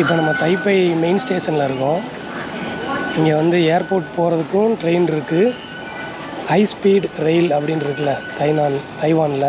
இப்போ நம்ம தைப்பை மெயின் ஸ்டேஷனில் இருக்கோம். இங்கே வந்து ஏர்போர்ட் போகிறதுக்கும் ட்ரெயின் இருக்குது ஹை ஸ்பீட் ரயில் அப்படின்னு இருக்குல்ல தைனான் தைவானில்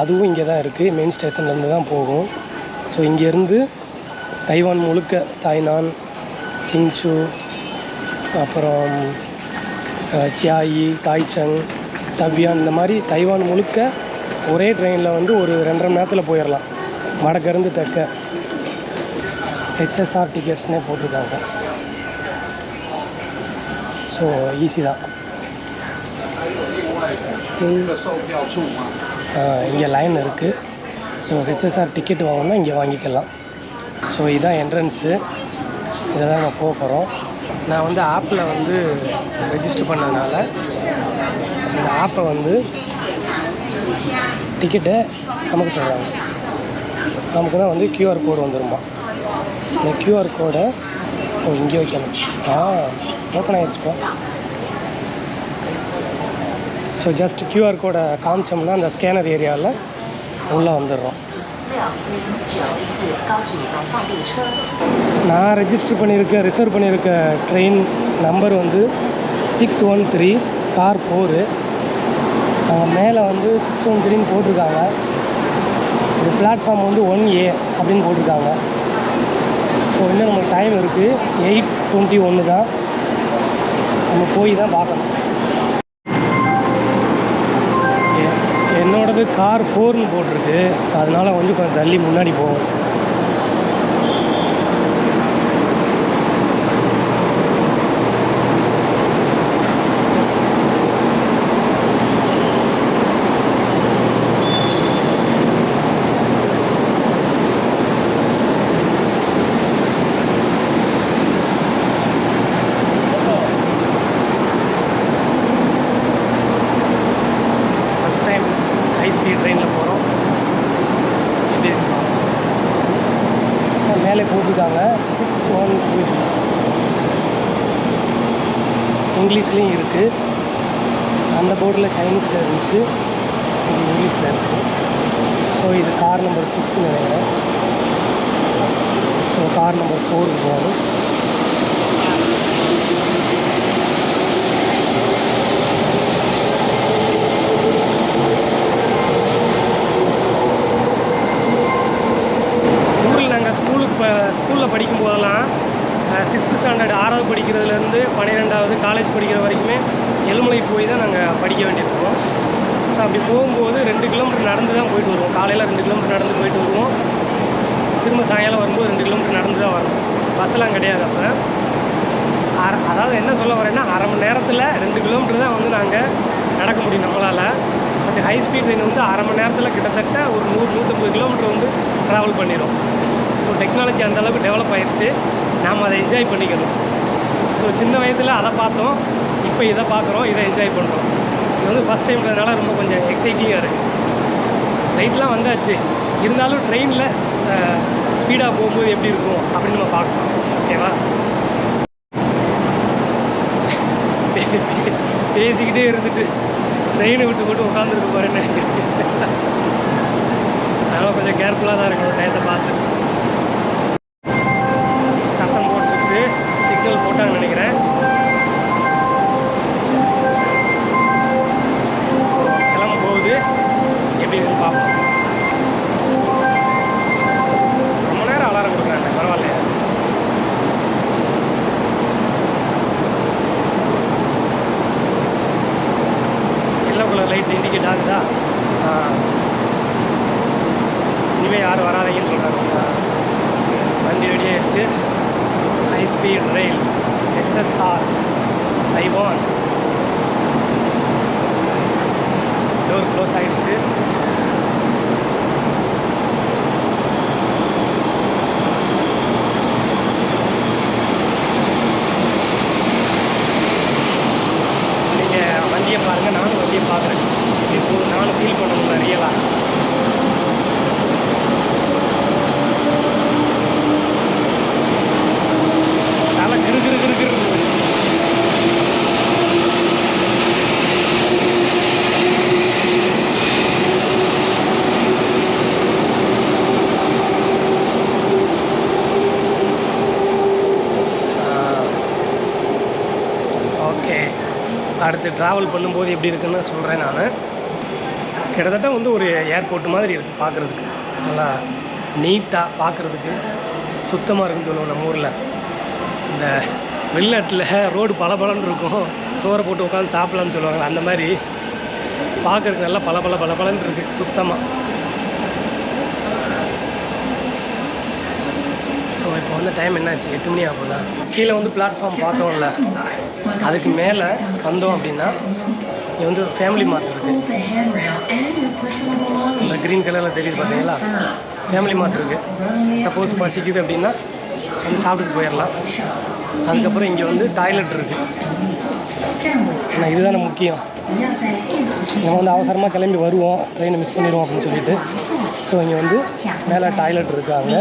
அதுவும் இங்கே தான் இருக்குது மெயின் ஸ்டேஷன்லேருந்து தான் போகும். ஸோ இங்கேருந்து தைவான் முழுக்க தாய்னான் சிங்சு அப்புறம் சியாயி தாய்ச்சங் டவ்யான் இந்த மாதிரி தைவான் முழுக்க ஒரே ட்ரெயினில் வந்து ஒரு ரெண்டரை மணி நேரத்தில் போயிடலாம் வடக்கிருந்து தெற்க. ஹெச்எஸ்ஆர் டிக்கெட்ஸ்னே போட்டிருக்காங்க. ஸோ ஈஸி தான். இங்கே லைன் இருக்குது ஸோ ஹெச்எஸ்ஆர் டிக்கெட் வாங்கினா இங்கே வாங்கிக்கலாம். ஸோ இதுதான் என்ட்ரன்ஸு இதை தான் நாங்கள் போக போகிறோம் நான் வந்து ஆப்பில் வந்து ரெஜிஸ்டர் பண்ணதுனால இந்த ஆப்பை வந்து டிக்கெட்டை நமக்கு சொல்கிறாங்க நமக்கு தான் வந்து கியூஆர் கோடு வந்துருமா. இந்த க்யூஆர் கோடை இங்கே வைக்கணும். ஆ ஓப்பன் ஆகிடுச்சுப்பா ஸோ ஜஸ்ட் க்யூஆர் கோடை காமிச்சோம்னா அந்த ஸ்கேனர் ஏரியாவில் உள்ளே வந்துடுறோம். நான் ரெஜிஸ்டர் பண்ணியிருக்க ரிசர்வ் பண்ணியிருக்க ட்ரெயின் நம்பர் வந்து six one three car four மேலே வந்து சிக்ஸ் ஒன் த்ரீன்னு போட்டிருக்காங்க. ஒரு பிளாட்ஃபார்ம் வந்து ஒன் ஏ அப்படின்னு போட்டிருக்காங்க. ஸோ இன்னும் நமக்கு டைம் இருக்குது எயிட் டுவெண்ட்டி ஒன்று தான். நம்ம போய் தான் பார்க்கணும். என்னோடது கார் ஃபோர்னு போட்டிருக்கு. அதனால் வந்து கொஞ்சம் தள்ளி முன்னாடி போவோம் ஃபஸ்ட் டைம் ஹை ஸ்பீட் ட்ரெயினில் போகிறோம் எப்படி இருக்கு மேலே போட்டிருக்காங்க சிக்ஸ் ஒன் த்ரீ இங்கிலீஷ்லேயும் இருக்குது அந்த போர்டில் சைனீஸில் இருந்துச்சு. இது இங்கிலீஷில் இருக்குது ஸோ இது கார் நம்பர் சிக்ஸ் நினைக்கிறேன். ஸோ கார் நம்பர் ஃபோருக்கு போகணும் ஊரில் நாங்கள் ஸ்கூலுக்கு இப்போ ஸ்கூலில் படிக்கும் போதெல்லாம் சிக்ஸ்த்து ஸ்டாண்டர்ட் ஆறாவது படிக்கிறதுலேருந்து பன்னிரெண்டாவது காலேஜ் படிக்கிற வரைக்குமே எலுமலை போய் தான் நாங்கள் படிக்க வேண்டியிருக்கோம் ஸோ அப்படி போகும்போது ரெண்டு கிலோமீட்டர் நடந்து தான் போயிட்டு வருவோம். காலையில் ரெண்டு கிலோமீட்டர் நடந்து போயிட்டு வருவோம். திரும்ப சாயங்காலம் வரும்போது ரெண்டு கிலோமீட்டர் நடந்து தான் வரும் பஸ்ஸெல்லாம் கிடையாது அப்போ. அரை அதாவது என்ன சொல்ல வரேன்னா அரை மணி நேரத்தில் ரெண்டு கிலோமீட்டர் தான் வந்து நாங்கள் நடக்க முடியும் நம்மளால். பட் ஹை ஸ்பீட் ட்ரெயின் வந்து அரை மணி நேரத்தில் கிட்டத்தட்ட ஒரு நூறு நூற்றம்பது கிலோமீட்டர் வந்து ட்ராவல் பண்ணிடும் ஸோ டெக்னாலஜி அந்தளவுக்கு டெவலப் ஆயிடுச்சு நாம் அதை என்ஜாய் பண்ணிக்கணும். ஸோ சின்ன வயசில் அதை பார்த்தோம். இப்போ இதை பார்க்குறோம். இதை என்ஜாய் பண்ணுறோம் இது வந்து ஃபஸ்ட் டைம்ன்றதுனால ரொம்ப கொஞ்சம் எக்ஸைட்டிங்காக இருக்குது லைட்லாம் வந்தாச்சு. இருந்தாலும் ட்ரெயினில் ஸ்பீடாக போகும்போது எப்படி இருக்கும் அப்படின்னு நம்ம பார்க்கணும் ஓகேவா பேசிக்கிட்டே இருந்துட்டு ட்ரெயினை விட்டு போட்டு உட்காந்துருக்க போகிறேன்னு அதனால் கொஞ்சம் கேர்ஃபுல்லாக தான் இருக்கணும் டயத்தை பார்த்து. லைட் இண்டிகேட் ஆகுதா? இனிமேல் யாரும் வராதீங்கன்னு சொல்கிறாங்க வண்டி ரெடி ஆயிடுச்சு. ஹை ஸ்பீட் ரயில் எக்ஸ்எஸ்ஆர் தைவான் டோர் க்ளோஸ் ஆகிடுச்சு நீங்கள் வண்டியை பாருங்கள் நானும் வண்டியை பார்க்குறேன். இப்போ நானும் ஃபீல் பண்ணணும்ல ரியலாக தலை கிரு கிரு கிரு கிரு அடுத்து ட்ராவல் பண்ணும்போது எப்படி இருக்குன்னு சொல்கிறேன் நான். கிட்டத்தட்ட வந்து ஒரு ஏர்போர்ட் மாதிரி இருக்குது பார்க்குறதுக்கு நல்லா நீட்டாக பார்க்குறதுக்கு சுத்தமாக இருக்குன்னு சொல்லுவோம் நம்ம ஊரில். இந்த வெளிநாட்டில் ரோடு பளபளன்னு இருக்கும். சோறை போட்டு உட்காந்து சாப்பிட்லான்னு சொல்லுவாங்க. அந்த மாதிரி பார்க்குறதுக்கு நல்லா பல பல பல பலன்னு இருக்குது சுத்தமாக ஸோ இப்போ வந்து டைம் என்னாச்சு? எட்டு மணி ஆகும்ல கீழே வந்து பிளாட்ஃபார்ம் பார்த்தோம்ல. அதுக்கு மேலே வந்தோம் அப்படின்னா இங்கே வந்து ஃபேமிலி மார்ட் இருக்குது இந்த க்ரீன் கலரில் தெரியுது பார்த்தீங்களா ஃபேமிலி மார்ட் இருக்குது சப்போஸ் பசிக்குது அப்படின்னா வந்து சாப்பிட்டுட்டு போயிடலாம். அதுக்கப்புறம் இங்கே வந்து டாய்லெட் இருக்குது ஆனால் இதுதானே முக்கியம். நம்ம வந்து அவசரமாக கிளம்பி வருவோம். ட்ரெயினை மிஸ் பண்ணிடுவோம் அப்படின்னு சொல்லிட்டு. ஸோ இங்கே வந்து மேலே டாய்லெட் இருக்காங்க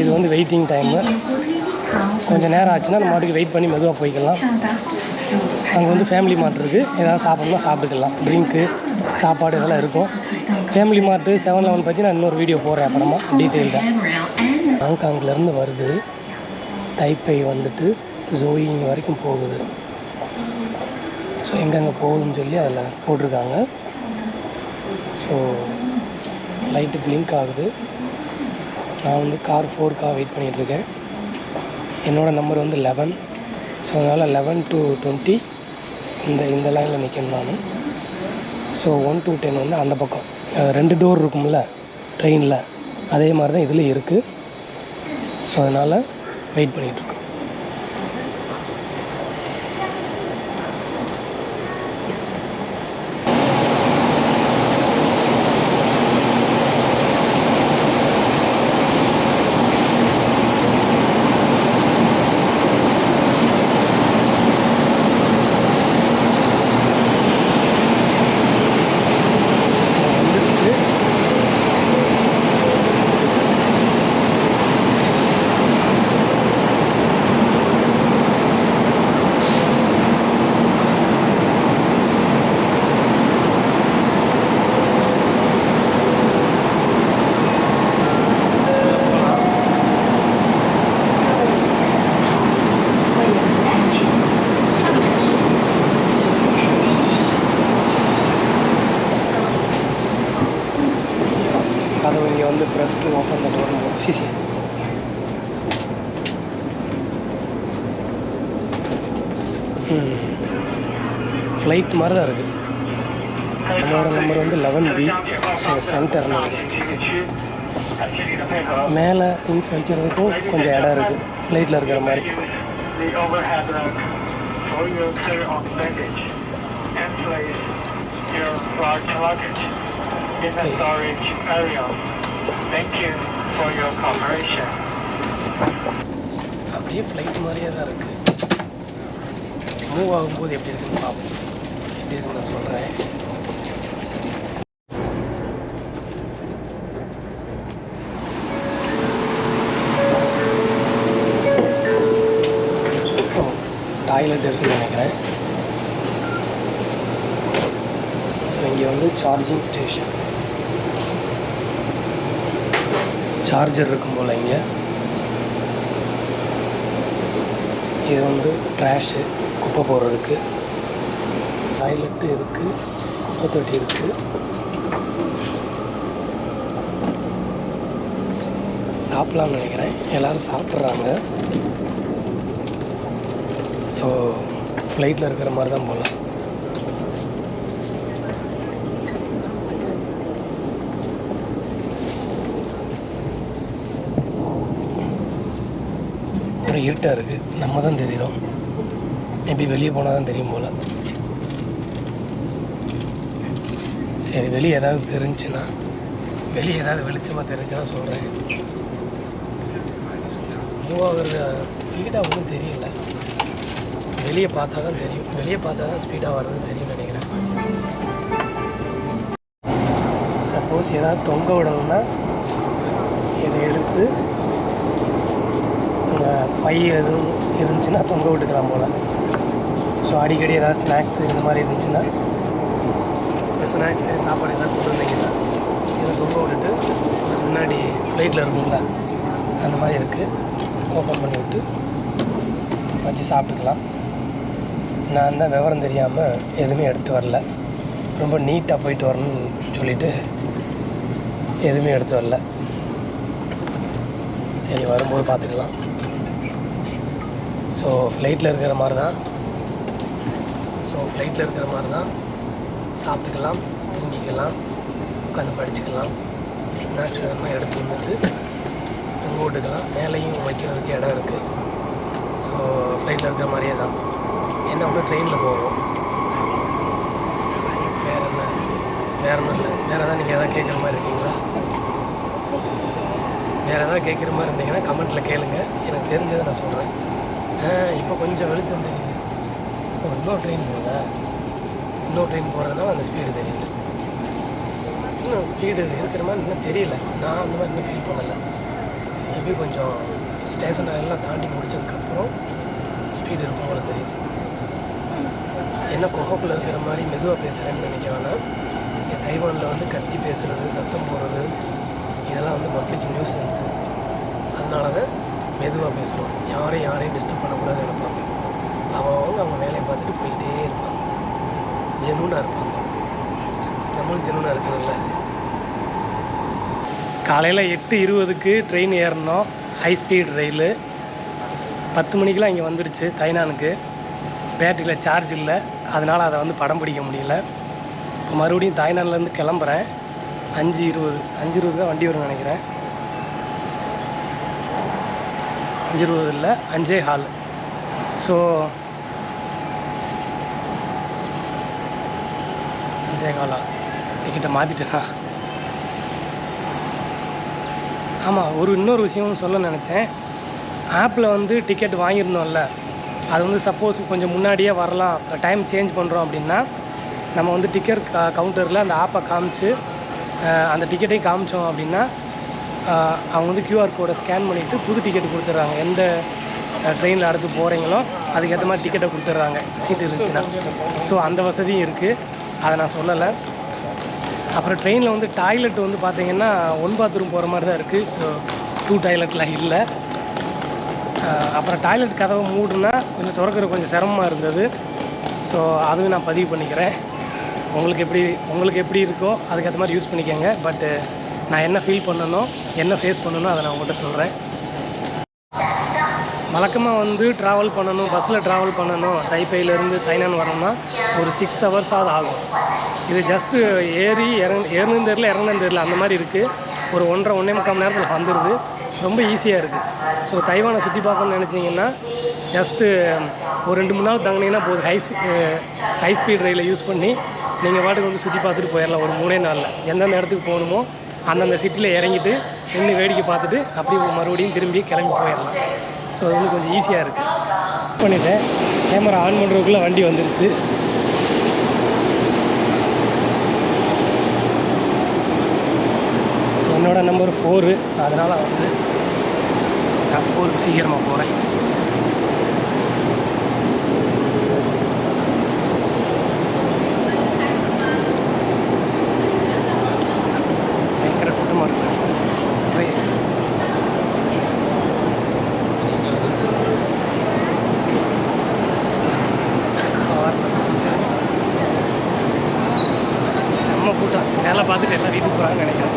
இது வந்து வெயிட்டிங் டைமு கொஞ்சம் நேரம் ஆச்சுன்னா நம்ம மாட்டுக்கு வெயிட் பண்ணி மெதுவாக போய்க்கலாம். அங்கே வந்து ஃபேமிலி மார்ட் இருக்குது ஏதாவது சாப்பிடணும்னா சாப்பிட்டுக்கலாம். ட்ரிங்க்கு சாப்பாடு இதெல்லாம் இருக்கும். ஃபேமிலி மார்ட்டு செவன் லெவன் பற்றி நான் இன்னொரு வீடியோ போடுறேன் அப்புறமா. டீட்டெயில்டாக ஹாங்காங்லேருந்து வருது. தைப்பை வந்துட்டு ஜோயிங் வரைக்கும் போகுது. ஸோ எங்கெங்கே போகுதுன்னு சொல்லி அதில் போட்டிருக்காங்க. ஸோ லைட்டு பிளிங்க் ஆகுது. நான் வந்து கார் ஃபோருக்காக வெயிட் பண்ணிகிட்ருக்கேன் என்னோடய நம்பர் வந்து லெவன் ஸோ அதனால் லெவன் டு டுவெண்ட்டி இந்த இந்த லைனில் நிற்கணும் நான். ஸோ ஒன் டு டென் வந்து அந்த பக்கம். ரெண்டு டோர் இருக்கும்ல ட்ரெயினில் அதே மாதிரி தான் இதில் இருக்குது ஸோ அதனால் வெயிட் பண்ணிகிட்ருக்கோம் அதுவும் இங்கே வந்து press to open the C CC flight மாதிரி தான் இருக்குது நம்மளோட நம்பர் வந்து லெவன் பி ஸோ சென்டர் மேலே திங்ஸ் வைக்கிறதுக்கும் கொஞ்சம் இடம் இருக்குது ஃப்ளைட்டில் இருக்கிற மாதிரி. For your carry on baggage. And place your large luggage. In the storage area. Thank you for your cooperation. அப்படியே ஃப்ளைட் மாதிரியே தான் இருக்குது மூவ் ஆகும்போது எப்படி இருக்குன்னு பார்ப்போம். எப்படி இருக்குன்னு நான் சொல்கிறேன் டாய்லெட் இருக்குன்னு நினைக்கிறேன். ஸோ இங்கே வந்து சார்ஜிங் ஸ்டேஷன் சார்ஜர் இருக்கும் போல் இங்கே. இது வந்து ட்ராஷு குப்பை போடுறதுக்கு. டாய்லெட்டு இருக்குது குப்பை தொட்டி இருக்குது சாப்பிட்லான்னு நினைக்கிறேன். எல்லோரும் சாப்பிட்றாங்க. ஸோ ஃப்ளைட்டில் இருக்கிற மாதிரி தான் போகலாம் ஒரு இருட்டாக இருக்குது நம்ம தான் தெரியும் மேபி வெளியே போனால் தான் தெரியும் போல். சரி வெளியே ஏதாவது தெரிஞ்சுன்னா வெளியே ஏதாவது வெளிச்சமாக தெரிஞ்சுன்னா சொல்கிறேன் மூவ் ஆகுறது ஸ்பீடாக ஒன்றும் தெரியல. வெளியே பார்த்தா தான் தெரியும். வெளியே பார்த்தா தான் ஸ்பீடாக வர்றது தெரியும் நினைக்கிறேன். சப்போஸ் ஏதாவது தொங்க விடணும்னா இதை எடுத்து பை எதுவும் இருந்துச்சுன்னா தொங்க விட்டுக்கலாம் போல். ஸோ அடிக்கடி ஏதாவது ஸ்நாக்ஸ் இந்த மாதிரி இருந்துச்சுன்னா ஸ்நாக்ஸு சாப்பாடு எதாவது கொண்டு வந்தீங்கன்னா இதை தொங்க விட்டுட்டு முன்னாடி ஃப்ளைட்டில் இருக்கும்ல அந்த மாதிரி இருக்குது ஓப்பன் பண்ணி விட்டு வச்சு சாப்பிட்டுக்கலாம். நான் தான் விவரம் தெரியாமல் எதுவுமே எடுத்துகிட்டு வரல. ரொம்ப நீட்டாக போயிட்டு வரணும்னு சொல்லிவிட்டு எதுவுமே எடுத்து வரல. சரி வரும்போது பார்த்துக்கலாம். ஸோ ஃப்ளைட்டில் இருக்கிற மாதிரி தான் ஸோ ஃப்ளைட்டில் இருக்கிற மாதிரி தான் சாப்பிட்டுக்கலாம் தூங்கிக்கலாம் உட்காந்து படிச்சுக்கலாம். ஸ்நாக்ஸ் எதுவுமே எடுத்து வந்துட்டு போட்டுக்கலாம் மேலேயும் வைக்கிறதுக்கு இடம் இருக்குது ஸோ ஃப்ளைட்டில் இருக்கிற மாதிரியே தான். என்ன ஒன்று ட்ரெயினில் போவோம். வேறு என்ன? வேறு ஒன்றும் இல்லை. வேறு எதாவது நீங்கள் எதாவது கேட்குற மாதிரி இருக்கீங்களா? வேறு எதாவது கேட்குற மாதிரி இருந்தீங்கன்னா கமெண்ட்டில் கேளுங்க. எனக்கு தெரிஞ்சதை நான் சொல்கிறேன் இப்போ கொஞ்சம் வெளிச்சம் தெரியுது இப்போ இன்னொரு ட்ரெயின் போகுதா இன்னொரு ட்ரெயின் போகிறதுனால அந்த ஸ்பீடு தெரியுது. இன்னும் ஸ்பீடு இருக்கிற மாதிரி இன்னும் தெரியல. நான் அந்த மாதிரி இன்னும் ஃபீல் பண்ணலை. மேபி கொஞ்சம் ஸ்டேஷனை எல்லாம் தாண்டி முடிச்சதுக்கப்புறம் ஸ்பீடு இருக்கும் போல தெரியுது. என்ன குகைக்குள்ள இருக்கிற மாதிரி மெதுவாக பேசுகிறேன்னு நினைக்க வேணாம். தைவானில் வந்து கத்தி பேசுகிறது சத்தம் போடுறது இதெல்லாம் வந்து மக்களுக்கு நியூசன்ஸு அதனால தான் மெதுவாக பேசுகிறோம் யாரையும் யாரையும் டிஸ்டர்ப் பண்ண நினைப்பாங்க அவங்க அவங்க வேலையை பார்த்துட்டு போயிட்டே இருப்பாங்க ஜெனூனாக இருக்கும் நம்மளும் ஜெனூனாக இருக்குதுல்ல. காலையில் எட்டு இருபதுக்கு ட்ரெயின் ஏறினோம். ஹை ஸ்பீட் ரயிலு பத்து மணிக்கெலாம் இங்கே வந்துடுச்சு தைனானுக்கு. பேட்டரியில் சார்ஜ் இல்லை. அதனால் அதை வந்து படம் பிடிக்க முடியல. இப்போ மறுபடியும் தாய்நாள்லேருந்து கிளம்புறேன். அஞ்சு இருபது அஞ்சு இருபது தான் வண்டி வரும்னு நினைக்கிறேன். அஞ்சு இருபது இல்லை அஞ்சே ஹால் ஸோ அஞ்சே டிக்கெட்டை மாற்றிட்டேனா ஆமாம் ஒரு இன்னொரு விஷயமும் சொல்ல நினச்சேன். ஆப்பில் வந்து டிக்கெட் வாங்கியிருந்தோம்ல. அது வந்து சப்போஸ் கொஞ்சம் முன்னாடியே வரலாம். டைம் சேஞ்ச் பண்ணுறோம் அப்படின்னா நம்ம வந்து டிக்கெட் கவுண்டரில் அந்த ஆப்பை காமிச்சு அந்த டிக்கெட்டையும் காமிச்சோம் அப்படின்னா அவங்க வந்து கியூஆர் கோடை ஸ்கேன் பண்ணிவிட்டு புது டிக்கெட் கொடுத்துட்றாங்க. எந்த ட்ரெயினில் அடுத்து போகிறீங்களோ அதுக்கேற்ற மாதிரி டிக்கெட்டை கொடுத்துட்றாங்க. சீட்டு இருந்துச்சுன்னா. ஸோ அந்த வசதியும் இருக்குது அதை நான் சொல்லலை. அப்புறம் ட்ரெயினில் வந்து டாய்லெட் வந்து பார்த்தீங்கன்னா ஒன் பாத்ரூம் போகிற மாதிரி தான் இருக்குது ஸோ டூ டாய்லெட்லாம் இல்லை. அப்புறம் டாய்லெட் கதவை மூடுனா கொஞ்சம் திறக்கிற கொஞ்சம் சிரமமாக இருந்தது. ஸோ அதுவும் நான் பதிவு பண்ணிக்கிறேன். உங்களுக்கு எப்படி உங்களுக்கு எப்படி இருக்கோ அதுக்கேற்ற மாதிரி யூஸ் பண்ணிக்கோங்க. பட்டு நான் என்ன ஃபீல் பண்ணணும் என்ன ஃபேஸ் பண்ணணும் அதை நான் உங்கள்கிட்ட சொல்கிறேன் வழக்கமாக வந்து ட்ராவல் பண்ணணும் பஸ்ஸில் ட்ராவல் பண்ணணும் தைப்பையிலேருந்து தைனான் வரணும்னா ஒரு சிக்ஸ் ஹவர்ஸாவது ஆகும். இது ஜஸ்ட்டு ஏறி இறங்க ஏறணும் தெரியல இறங்கணும் தெரியல அந்த மாதிரி இருக்குது ஒரு ஒன்றரை ஒன்றே முக்கால் மணி நேரத்தில் வந்துடுது ரொம்ப ஈஸியாக இருக்குது ஸோ தைவானை சுற்றி பார்க்கணும்னு நினச்சிங்கன்னா ஜஸ்ட்டு ஒரு ரெண்டு மூணு நாள் தங்கினீங்கன்னா போதும். ஹை ஹை ஸ்பீட் ரயிலை யூஸ் பண்ணி நீங்கள் பாட்டுக்கு வந்து சுற்றி பார்த்துட்டு போயிடலாம் ஒரு மூணே நாளில். எந்தெந்த இடத்துக்கு போகணுமோ அந்தந்த சிட்டியில் இறங்கிட்டு நின்று வேடிக்கை பார்த்துட்டு அப்படியே மறுபடியும் திரும்பி கிளம்பி போயிடலாம் ஸோ அது வந்து கொஞ்சம் ஈஸியாக இருக்குது பண்ணிட்டேன். கேமரா ஆன் பண்ணுறதுக்குள்ளே வண்டி வந்துருச்சு. என்னோடய நம்பர் ஃபோரு அதனால் வந்து நான் ஃபோருக்கு சீக்கிரமாக போகிறேன் பயங்கர கூட்டமாக இருக்கு வயசு செம்ம கூட்டம் பார்த்துட்டு எல்லாம் வீட்டுக்கு போகிறாங்கன்னு நினைக்கிறேன்.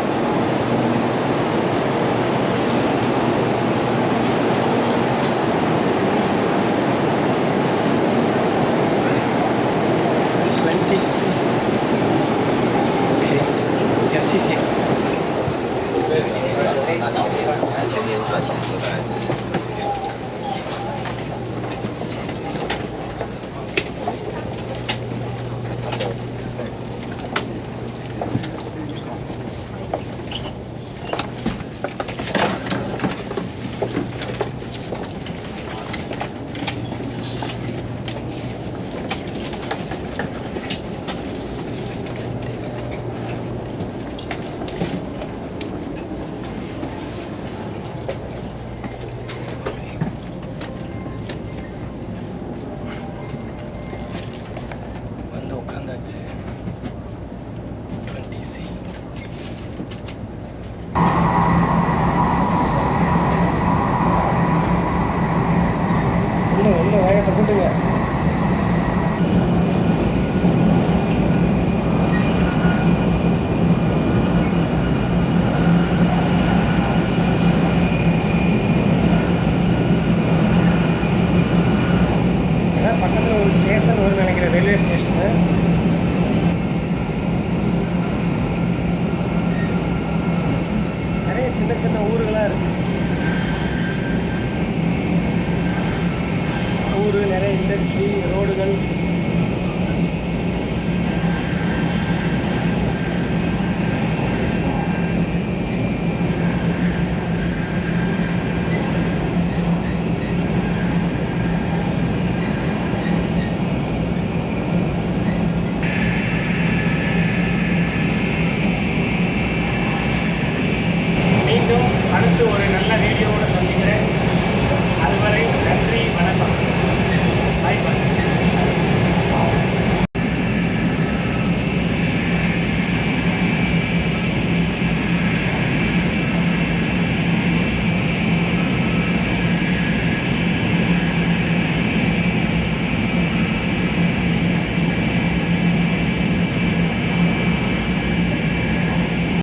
சின்ன சின்ன ஊர்களாக இருக்குது